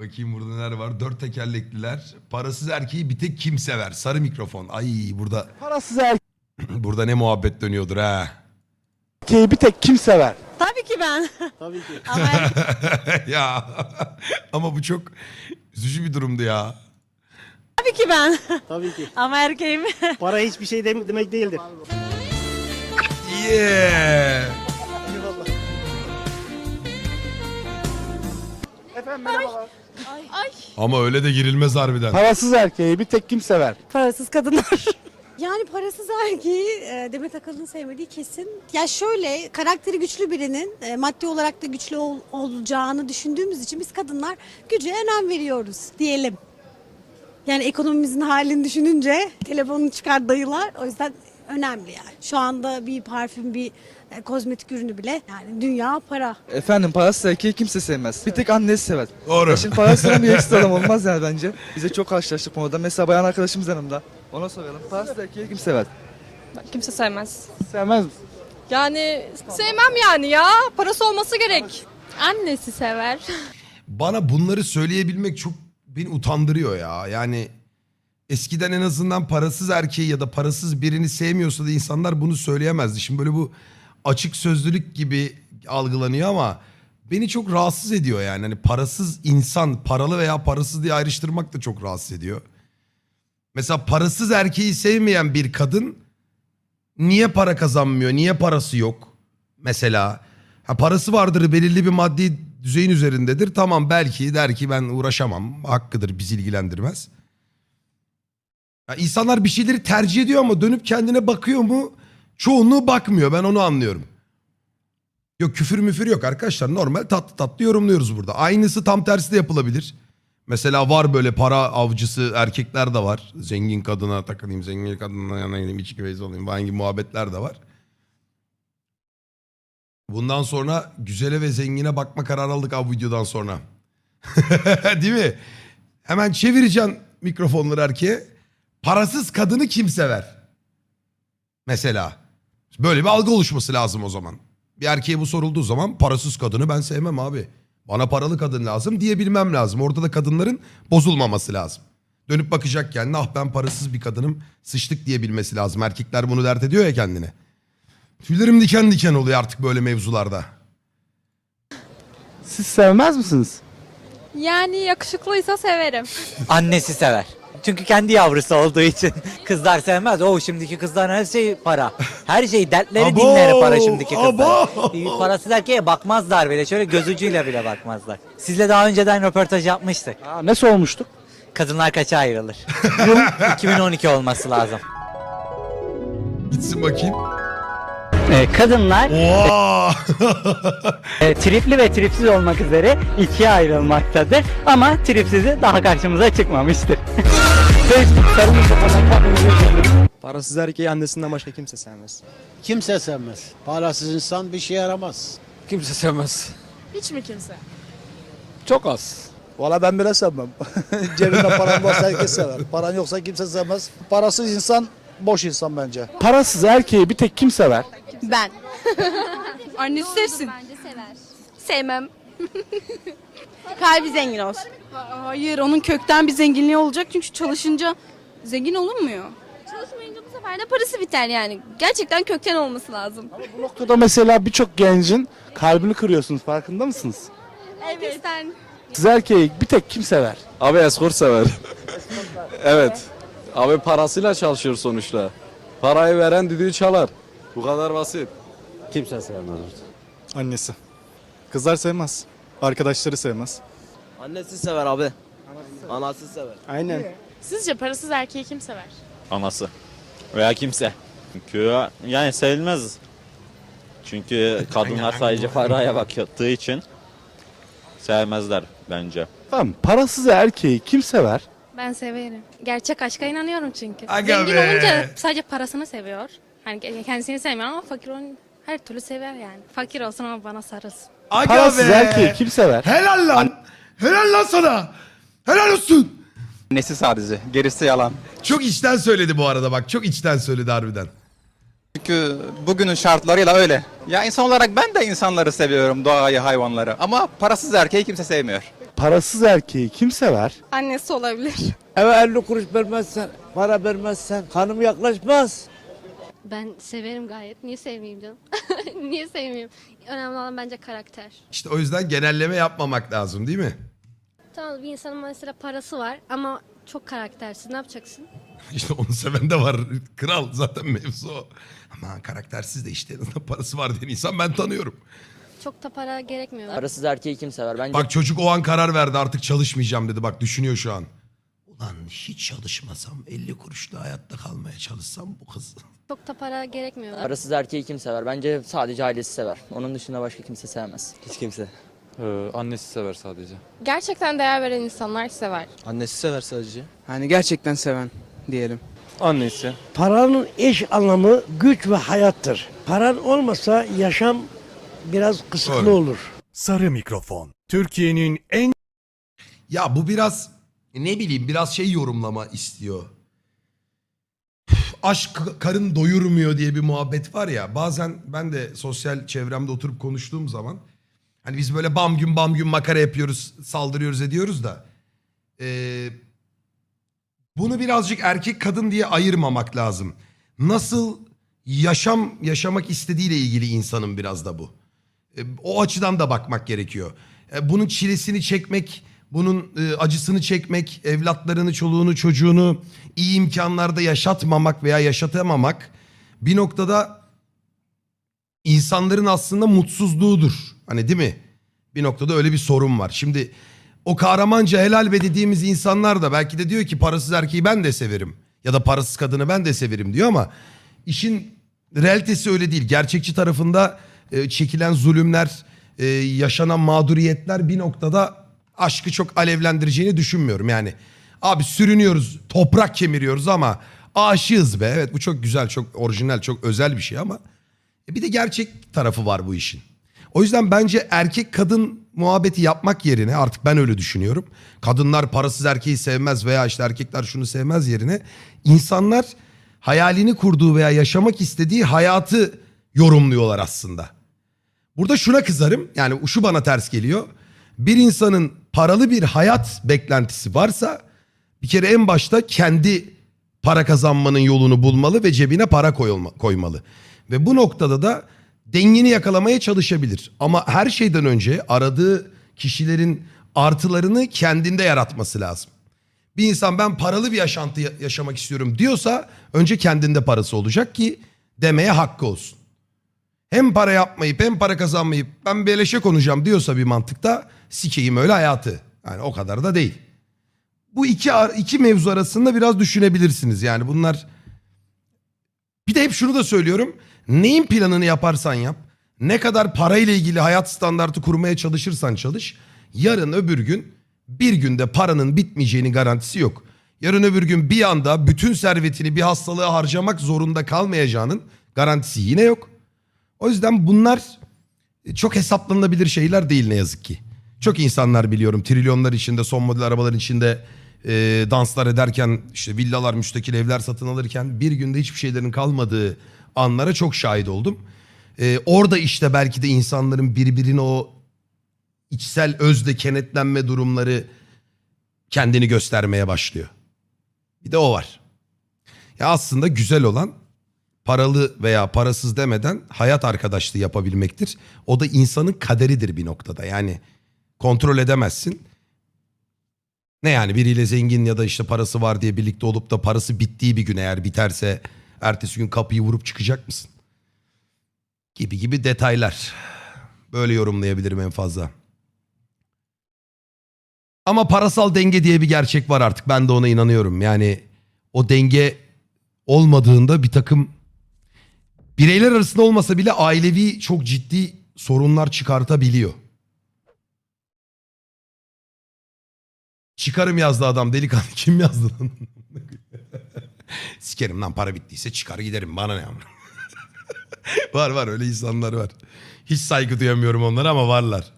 Bakayım burada neler var. Dört tekerlekliler. Parasız erkeği bir tek kim sever? Sarı mikrofon. Ay burada Parasız burada ne muhabbet dönüyordur ha. erkeği bir tek kim sever? Tabii ki ben. Tabii ki. Ama ya ama bu çok üzücü bir durumdu ya. tabii ki ben. Tabii ki. Ama erkeğim. Para hiçbir şey dem- demek değildir. Yeah. Efendim merhabalar. Ama öyle de girilmez harbiden. Parasız erkeği bir tek kim sever? Parasız kadınlar. Yani parasız erkeği e, Demet Akalın'ın sevmediği kesin. Ya şöyle karakteri güçlü birinin e, maddi olarak da güçlü ol- olacağını düşündüğümüz için biz kadınlar güce önem veriyoruz diyelim. Yani ekonomimizin halini düşününce telefonunu çıkar dayılar o yüzden önemli yani. Şu anda bir parfüm bir e, kozmetik ürünü bile yani dünya para. Efendim parasız erkeği kimse sevmez. Bir tek annesi sever. Doğru. Ya Şimdi parasına bir ekstra adam olmaz yani bence. Bize çok karşılaştık bu arada. Mesela bayan arkadaşımız yanımda. Ona soralım. Parasız erkeği kim sever? Kimse sevmez. Sevmez misin? Yani sevmem yani ya. Parası olması gerek. Annesi sever. Bana bunları söyleyebilmek çok beni utandırıyor ya. Yani eskiden en azından parasız erkeği ya da parasız birini sevmiyorsa da insanlar bunu söyleyemezdi. Şimdi böyle bu açık sözlülük gibi algılanıyor ama beni çok rahatsız ediyor yani. Hani parasız insan paralı veya parasız diye ayrıştırmak da çok rahatsız ediyor. Mesela parasız erkeği sevmeyen bir kadın niye para kazanmıyor? Niye parası yok? Mesela ha parası vardır belirli bir maddi düzeyin üzerindedir. Tamam belki der ki ben uğraşamam. Hakkıdır bizi ilgilendirmez. Ya insanlar bir şeyleri tercih ediyor ama dönüp kendine bakıyor mu? Çoğunluğu bakmıyor. Ben onu anlıyorum. Yok küfür müfür yok arkadaşlar. Normal tatlı tatlı yorumluyoruz burada. Aynısı tam tersi de yapılabilir. Mesela var böyle para avcısı erkekler de var. Zengin kadına takılayım, zengin kadına yana gideyim, içki beyaz olayım falan gibi muhabbetler de var. Bundan sonra güzele ve zengine bakma kararı aldık abi videodan sonra. Değil mi? Hemen çevireceğim mikrofonları erkeğe. Parasız kadını kim sever? Mesela. Böyle bir algı oluşması lazım o zaman. Bir erkeğe bu sorulduğu zaman parasız kadını ben sevmem abi. Bana paralı kadın lazım diyebilmem lazım. Orada da kadınların bozulmaması lazım. Dönüp bakacak kendine ah ben parasız bir kadınım sıçtık diyebilmesi lazım. Erkekler bunu dert ediyor ya kendine. Tüylerim diken diken oluyor artık böyle mevzularda. Siz sevmez misiniz? Yani yakışıklıysa severim. Annesi sever. Çünkü kendi yavrusu olduğu için kızlar sevmez. O şimdiki kızlar her şey para. Her şey dertleri Abo, dinleri para şimdiki kızlar. abo. Parasız erkeğe bakmazlar bile. Şöyle göz ucuyla bile bakmazlar. Sizle daha önceden röportaj yapmıştık. Aa, ne sormuştuk? Kadınlar kaça ayrılır? Yıl 2012 olması lazım. Gitsin bakayım. Ee, kadınlar e, tripli ve tripsiz olmak üzere ikiye ayrılmaktadır ama tripsizi daha karşımıza çıkmamıştır. Parasız erkeği annesinden başka kimse sevmez. Kimse sevmez. Parasız insan bir şey yaramaz. Kimse sevmez. Hiç mi kimse? Çok az. Valla ben bile sevmem. Cebinde paran varsa herkes sever. Paran yoksa kimse sevmez. Parasız insan boş insan bence. Parasız erkeği bir tek kim sever? Ben. Annesi sevsin. Sevmem. Kalbi zengin olsun. Hayır onun kökten bir zenginliği olacak çünkü çalışınca zengin olunmuyor. Çalışmayınca bu sefer de parası biter yani. Gerçekten kökten olması lazım. Bu noktada mesela birçok gencin kalbini kırıyorsunuz farkında mısınız? Evet. Sen Siz erkeği bir tek kim sever? Abi eskort sever. evet. Abi parasıyla çalışıyor sonuçta. Parayı veren düdüğü çalar. Bu kadar basit. Kimse sevmez. Annesi. Kızlar sevmez. Arkadaşları sevmez. Annesi sever abi. Anası sever. Aynen. Sizce parasız erkeği kim sever? Anası veya kimse. Çünkü yani sevilmez. Çünkü kadınlar sadece paraya baktığı için sevmezler bence. Tamam parasız erkeği kim sever? Ben severim. Gerçek aşka inanıyorum çünkü. Aga Zengin be. olunca sadece parasını seviyor. Hani kendisini sevmiyor ama fakir olunca her türlü sever yani. Fakir olsun ama bana sarılsın. Aga Parasız be! erkeği kim sever? Helal lan! Helal lan sana! Helal olsun! Annesi sadece. Gerisi yalan. Çok içten söyledi bu arada bak. Çok içten söyledi harbiden. Çünkü bugünün şartlarıyla öyle. Ya insan olarak ben de insanları seviyorum. Doğayı, hayvanları. Ama parasız erkeği kimse sevmiyor. parasız erkeği kim sever? Annesi olabilir. Eve 50 kuruş vermezsen, para vermezsen hanım yaklaşmaz. Ben severim gayet. Niye sevmeyeyim canım? Niye sevmeyeyim? Önemli olan bence karakter. İşte o yüzden genelleme yapmamak lazım değil mi? Tamam bir insanın mesela parası var ama çok karaktersiz. Ne yapacaksın? İşte onu seven de var. Kral zaten mevzu o. Ama karaktersiz de işte en azından parası var diyen insan ben tanıyorum. Çok da para gerekmiyor. Parasız erkeği kim sever? Bence Bak çocuk o an karar verdi artık çalışmayacağım dedi. Bak düşünüyor şu an. Ulan hiç çalışmasam 50 kuruşla hayatta kalmaya çalışsam bu kız. Çok da para gerekmiyor. parasız erkeği kim sever? Bence sadece ailesi sever. Onun dışında başka kimse sevmez. Hiç kimse. Ee, annesi sever sadece. Gerçekten değer veren insanlar sever. Annesi sever sadece. Hani gerçekten seven diyelim. Annesi. Paranın eş anlamı güç ve hayattır. Paran olmasa yaşam biraz kısıtlı olur. Sarı Mikrofon. Türkiye'nin en Ya bu biraz ne bileyim biraz şey yorumlama istiyor. Üf, Aşk karın doyurmuyor diye bir muhabbet var ya. Bazen ben de sosyal çevremde oturup konuştuğum zaman hani biz böyle bam gün bam gün makara yapıyoruz, saldırıyoruz ediyoruz da eee, bunu birazcık erkek kadın diye ayırmamak lazım. Nasıl yaşam yaşamak istediğiyle ilgili insanın biraz da bu. E, O açıdan da bakmak gerekiyor. E, Bunun çilesini çekmek, bunun e, acısını çekmek, evlatlarını, çoluğunu, çocuğunu iyi imkanlarda yaşatmamak veya yaşatamamak bir noktada insanların aslında mutsuzluğudur. Hani değil mi? Bir noktada öyle bir sorun var. Şimdi o kahramanca helal be dediğimiz insanlar da belki de diyor ki parasız erkeği ben de severim. Ya da parasız kadını ben de severim diyor ama işin realitesi öyle değil. Gerçekçi tarafında e, çekilen zulümler, e, yaşanan mağduriyetler bir noktada aşkı çok alevlendireceğini düşünmüyorum. Yani abi sürünüyoruz, toprak kemiriyoruz ama aşığız be. Evet bu çok güzel, çok orijinal, çok özel bir şey ama e, bir de gerçek tarafı var bu işin. O yüzden bence erkek kadın muhabbeti yapmak yerine artık ben öyle düşünüyorum. Kadınlar parasız erkeği sevmez veya işte erkekler şunu sevmez yerine insanlar hayalini kurduğu veya yaşamak istediği hayatı yorumluyorlar aslında. Burada şuna kızarım yani şu bana ters geliyor. Bir insanın paralı bir hayat beklentisi varsa bir kere en başta kendi para kazanmanın yolunu bulmalı ve cebine para koymalı. Ve bu noktada da dengini yakalamaya çalışabilir. Ama her şeyden önce aradığı kişilerin artılarını kendinde yaratması lazım. Bir insan ben paralı bir yaşantı ya- yaşamak istiyorum diyorsa önce kendinde parası olacak ki demeye hakkı olsun. Hem para yapmayıp hem para kazanmayıp ben beleşe konacağım diyorsa bir mantıkta sikeyim öyle hayatı. Yani o kadar da değil. Bu iki, iki mevzu arasında biraz düşünebilirsiniz. Yani bunlar bir de hep şunu da söylüyorum. Neyin planını yaparsan yap, ne kadar parayla ilgili hayat standartı kurmaya çalışırsan çalış, yarın öbür gün bir günde paranın bitmeyeceğinin garantisi yok. Yarın öbür gün bir anda bütün servetini bir hastalığa harcamak zorunda kalmayacağının garantisi yine yok. O yüzden bunlar çok hesaplanabilir şeyler değil ne yazık ki. Çok insanlar biliyorum trilyonlar içinde son model arabaların içinde e, danslar ederken işte villalar müstakil evler satın alırken bir günde hiçbir şeylerin kalmadığı anlara çok şahit oldum. E, orada işte belki de insanların birbirine o içsel özde kenetlenme durumları kendini göstermeye başlıyor. Bir de o var. Ya aslında güzel olan paralı veya parasız demeden hayat arkadaşlığı yapabilmektir. O da insanın kaderidir bir noktada. Yani kontrol edemezsin. Ne yani biriyle zengin ya da işte parası var diye birlikte olup da parası bittiği bir gün eğer biterse ertesi gün kapıyı vurup çıkacak mısın? Gibi gibi detaylar. Böyle yorumlayabilirim en fazla. Ama parasal denge diye bir gerçek var artık. Ben de ona inanıyorum. Yani o denge olmadığında bir takım bireyler arasında olmasa bile ailevi çok ciddi sorunlar çıkartabiliyor. Çıkarım yazdı adam delikanlı. Kim yazdı lan? Sikerim lan para bittiyse çıkar giderim bana ne amına. var var öyle insanlar var. Hiç saygı duyamıyorum onlara ama varlar.